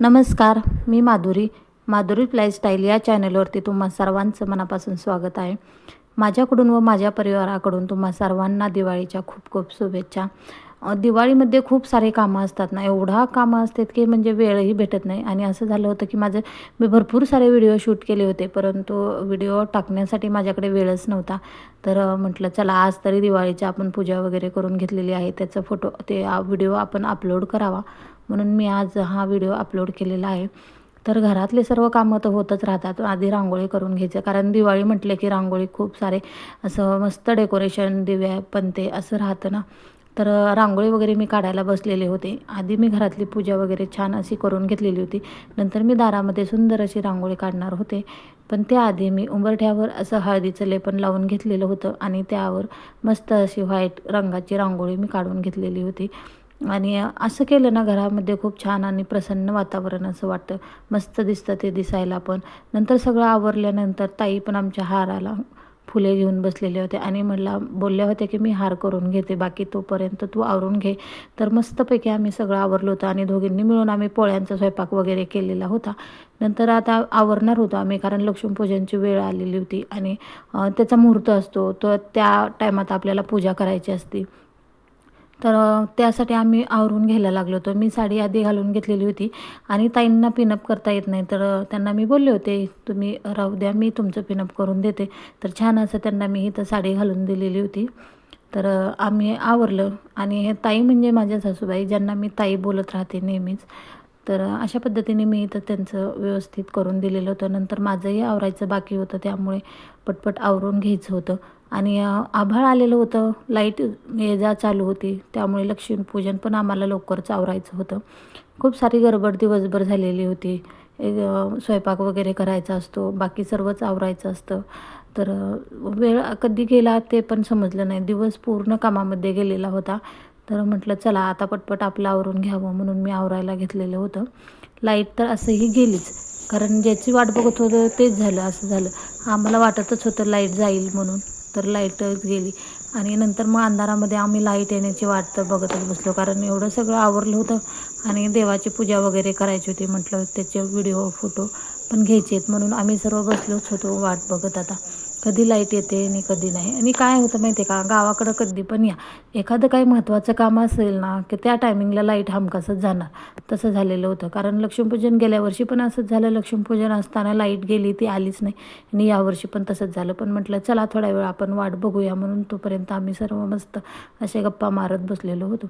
नमस्कार मी माधुरी. माधुरी लाईफस्टाईल या चॅनलवरती तुम्हा सर्वांचं मनापासून स्वागत आहे. माझ्याकडून व माझ्या परिवाराकडून तुम्हा सर्वांना दिवाळीच्या खूप खूप शुभेच्छा. दिवाळीमध्ये खूप सारे कामं असतात ना. एवढा कामं असतात की म्हणजे वेळही भेटत नाही. आणि असं झालं होतं की माझं मी भरपूर सारे व्हिडिओ शूट केले होते. परंतु व्हिडिओ टाकण्यासाठी माझ्याकडे वेळच नव्हता. तर म्हटलं चला आज तरी दिवाळीची आपण पूजा वगैरे करून घेतलेली आहे. त्याचा फोटो ते व्हिडिओ आपण अपलोड करावा. म्हणून मी आज हा व्हिडिओ अपलोड केलेला आहे. तर घरातले सर्व कामं तर होतच राहतात. आधी रांगोळी करून घ्यायचं. कारण दिवाळी म्हटलं की रांगोळी खूप सारे असं मस्त डेकोरेशन दिव्या पणते असं राहतं ना. तर रांगोळी वगैरे मी काढायला बसलेले होते. आधी मी घरातली पूजा वगैरे छान अशी करून घेतलेली होती. नंतर मी दारामध्ये सुंदर अशी रांगोळी काढणार होते. पण त्याआधी मी उंबरठ्यावर असं हळदीचं लेपन लावून घेतलेलं होतं आणि त्यावर मस्त अशी व्हाईट रंगाची रांगोळी मी काढून घेतलेली होती. आणि असं केलं ना घरामध्ये खूप छान आणि प्रसन्न वातावरण असं वाटतं. मस्त दिसतं ते दिसायला पण. नंतर सगळं आवरल्यानंतर ताई पण आमच्या हाराला फुले घेऊन बसलेले होते आणि म्हणला बोलल्या होत्या की मी हार करून घेते बाकी तोपर्यंत तू आवरून घे. तर मस्तपैकी आम्ही सगळं आवरलो होतं आणि दोघींनी मिळून आम्ही पोळ्यांचा स्वयंपाक वगैरे केलेला होता. नंतर आता आवरणार होतो आम्ही कारण लक्ष्मीपूजनची वेळ आलेली होती आणि त्याचा मुहूर्त असतो तर त्या टायमात आपल्याला पूजा करायची असते. तर त्यासाठी आम्ही आवरून घ्यायला लागलो होतो. मी साडी आधी घालून घेतलेली होती आणि ताईंना पिनअप करता येत नाही. तर त्यांना मी बोलले होते तुम्ही राहू द्या मी तुमचं पिनअप करून देते. तर छान असं त्यांना मी इथं साडी घालून दिलेली होती. तर आम्ही आवरलं आणि हे ताई म्हणजे माझ्या सासूबाई ज्यांना मी ताई बोलत राहते नेहमीच. तर अशा पद्धतीने मी इथं त्यांचं व्यवस्थित करून दिलेलं होतं. नंतर माझंही आवरायचं बाकी होतं त्यामुळे पटपट आवरून घ्यायचं होतं. आणि आभाळ आलेलं होतं. लाइट ये जा चालू होती. त्यामुळे लक्ष्मीपूजन पण आम्हाला लवकरच आवरायचं होतं. खूप सारी गडबड दिवसभर झालेली होती. एक, स्वयंपाक वगैरे करायचा असतो. बाकी सर्वच आवरायचं असतं. तर वेळ कधी गेला ते पण समजलं नाही. दिवस पूर्ण कामामध्ये गेलेला होता. तर म्हटलं चला आता पटपट आपलं आवरून घ्यावं म्हणून मी आवरायला घेतलेलं होतं. लाइट तर असंही गेलीच. कारण ज्याची वाट बघत होतं तेच झालं असं झालं. आम्हाला वाटतच होतं लाइट जाईल म्हणून. तर लाईटच गेली. आणि नंतर मग अंधारामध्ये आम्ही लाइट येण्याची वाट तर बघतच बसलो. कारण एवढं सगळं आवरलं होतं आणि देवाची पूजा वगैरे करायची होती म्हटलं त्याचे व्हिडिओ फोटो पण घ्यायचे आहेत म्हणून आम्ही सर्व बसलोच होतो वाट बघत आता. कधी लाइट येते आणि कधी नाही. आणि काय होतं माहिती आहे का? गावाकडं कधी पण या. एखादं काही महत्त्वाचं काम असेल ना की त्या टायमिंगला लाइट हमखासच जाणार. तसं झालेलं होतं. कारण लक्ष्मीपूजन गेल्या वर्षी पण असंच झालं. लक्ष्मीपूजन असताना लाइट गेली ती आलीच नाही. आणि यावर्षी पण तसंच झालं. पण म्हटलं चला थोडा वेळ आपण वाट बघूया म्हणून तोपर्यंत आम्ही सर्व मस्त असे गप्पा मारत बसलेलो होतो.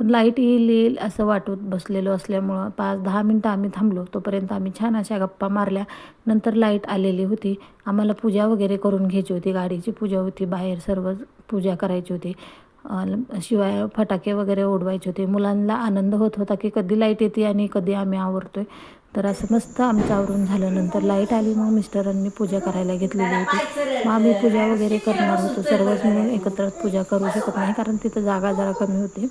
पण लाइट येईल येईल असं वाटत बसलेलो असल्यामुळं पाच दहा मिनटं आम्ही थांबलो. तोपर्यंत आम्ही छान अशा गप्पा मारल्या. नंतर लाइट आलेली होती. आम्हाला पूजा वगैरे करून घ्यायची होती. गाडीची पूजा होती. बाहेर सर्व पूजा करायची होती. शिवाय फटाके वगैरे उडवायचे होते. मुलांना आनंद होत होता की कधी लाइट येते आणि कधी आम्ही आवरतोय. तर असं मस्त आमचं आवरून झालं. नंतर लाइट आली मग मिस्टरांनी पूजा करायला घेतलेली होती. मग आम्ही पूजा वगैरे करणार होतो. सर्वच मिळून एकत्र पूजा करू शकत नाही कारण तिथं जागा जरा कमी होती.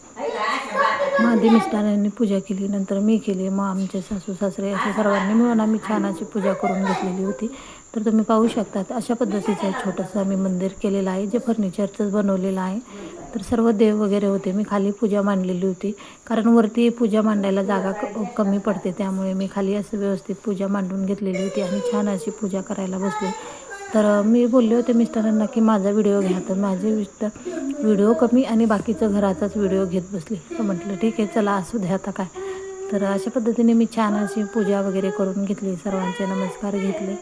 माझे आधी मिस्टरांनी पूजा केली नंतर मी केली मग आमचे सासू सासरे असे सर्वांनी मिळून आम्ही छान अशी पूजा करून घेतलेली होती. तर तुम्ही पाहू शकतात अशा पद्धतीचं एक छोटंसं आम्ही मंदिर केलेलं आहे जे फर्निचरचंच बनवलेलं आहे. तर सर्व देव वगैरे होते मी खाली पूजा मांडलेली होती. कारण वरती पूजा मांडायला जागा क कमी पडते त्यामुळे मी खाली असं व्यवस्थित पूजा मांडून घेतलेली होती आणि छान अशी पूजा करायला बसले. तर मी बोलले होते मिस्टरांना की माझा व्हिडिओ घ्या. तर माझे मिस्टर व्हिडिओ कमी आणि बाकीचं घराचाच व्हिडिओ घेत बसले. तर म्हटलं ठीक आहे चला असू द्या आता काय. तर अशा पद्धतीने मी छान अशी पूजा वगैरे करून घेतली. सर्वांचे नमस्कार घेतले.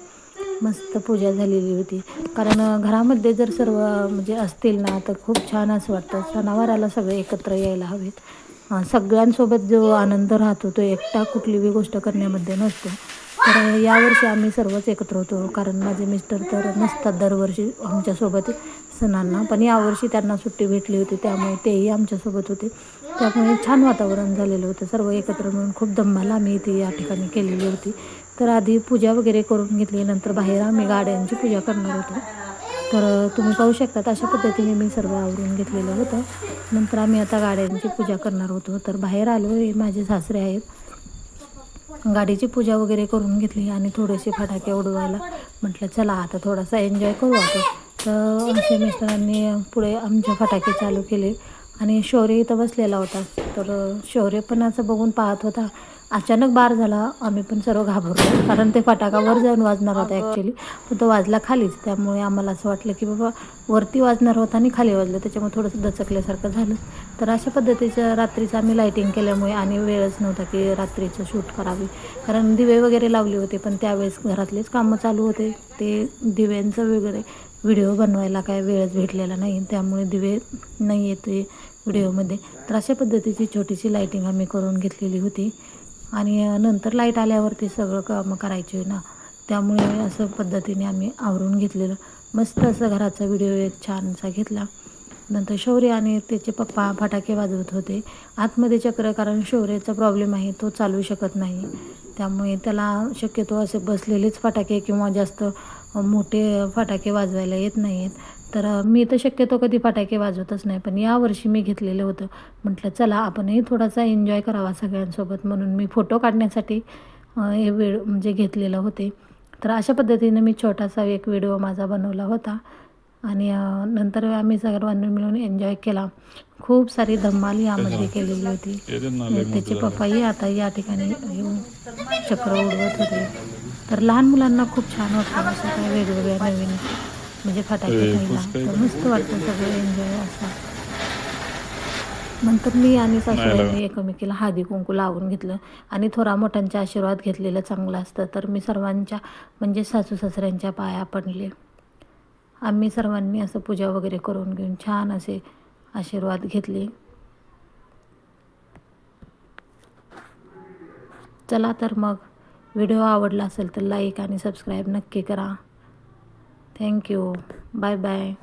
मस्त पूजा झालेली होती. कारण घरामध्ये जर सर्व म्हणजे असतील ना तर खूप छान असं वाटतं. सणावाराला सगळे एकत्र यायला हवेत. सगळ्यांसोबत जो आनंद राहतो तो एकटा कुठली बी गोष्ट करण्यामध्ये नसतो. तर यावर्षी आम्ही सर्वच एकत्र होतो कारण माझे मिस्टर तर नसतात दरवर्षी आमच्यासोबत सणांना. पण यावर्षी त्यांना सुट्टी भेटली होती त्यामुळे तेही आमच्यासोबत होते. त्यामुळे छान वातावरण झालेलं होतं सर्व एकत्र मिळून खूप धम्माला आम्ही इथे या ठिकाणी केलेली होती. तर आधी पूजा वगैरे करून घेतली नंतर बाहेर आम्ही गाड्यांची पूजा करणार होतो. तर तुम्ही पाहू शकतात अशा पद्धतीने मी सर्व आवरून घेतलेलं होतं. नंतर आम्ही आता गाड्यांची पूजा करणार होतो. तर बाहेर आलो हे माझे सासरे आहेत. गाडीची पूजा वगैरे करून घेतली आणि थोडेसे फटाके उडवायला म्हटलं चला आता थोडासा एन्जॉय करू आता. तर असे मिस्टरांनी पुढे आमचे फटाके चालू केले आणि शौर्य इथं बसलेला होता. तर शौर्य पण असं बघून पाहत होता अचानक बार झाला आम्ही पण सर्व घाबरलो कारण ते फटाका वर जाऊन वाजणार होता ॲक्च्युली पण तो वाजला खालीच त्यामुळे आम्हाला असं वाटलं की बाबा वरती वाजणार होता आणि खाली वाजलं त्याच्यामुळे थोडंसं दचकल्यासारखं झालं. तर अशा पद्धतीचं रात्रीचं आम्ही लाईटिंग केल्यामुळे आणि वेळच नव्हता की रात्रीचं शूट करावी. कारण दिवे वगैरे लावले होते पण त्यावेळेस घरातलेच कामं चालू होते. ते दिव्यांचं वगैरे व्हिडिओ बनवायला काय वेळच भेटलेला नाही त्यामुळे दिवे नाही येते व्हिडिओमध्ये तर अशा पद्धतीची छोटीशी लाईटिंग आम्ही करून घेतलेली होती. आणि नंतर लाइट आल्यावरती सगळं कामं करायचे ना. त्यामुळे असं पद्धतीने आम्ही आवरून घेतलेलं. मस्त असं घराचा व्हिडिओ एक छानसा घेतला. नंतर शौर्य आणि त्याचे पप्पा फटाके वाजवत होते. आतमध्ये चक्र कारण शौर्याचा प्रॉब्लेम आहे तो चालू शकत नाही. त्यामुळे त्याला शक्यतो असे बसलेलेच फटाके किंवा जास्त मोठे फटाके वाजवायला येत नाही आहेत तर मी तर शक्यतो कधी फटाके वाजवतच नाही पण यावर्षी मी घेतलेलं होतं. म्हटलं चला आपणही थोडासा एन्जॉय करावा सगळ्यांसोबत म्हणून मी फोटो काढण्यासाठी हे वेळ म्हणजे घेतलेलं होते. तर अशा पद्धतीने मी छोटासा एक व्हिडिओ माझा बनवला होता. आणि नंतर आम्ही सर्वांनी मिळून एन्जॉय केला. खूप सारी धम्माल यामध्ये केलेली होती. त्याचे. पप्पाही आता या ठिकाणी येऊन चक्र उडवत होते. तर लहान मुलांना खूप छान वाटतं असं वेगवेगळ्या नवीन म्हणजे फटाके खायला. मस्त वाटतं सगळं एन्जॉय असं. नंतर मी आणि सासूबाईंनी एकमेकीला हळदी कुंकू लावून घेतलं आणि थोरा मोठ्यांचा आशीर्वाद घेतलेलं चांगलं असतं. तर मी सर्वांच्या म्हणजे सासू सासऱ्यांच्या पाया पडले. आम्ही सर्वांनी असं पूजा वगैरे करून घेऊन छान असे आशीर्वाद घेतले. चला तर मग व्हिडिओ आवडला असेल तर लाईक आणि सबस्क्राईब नक्की करा. Thank you. Bye bye.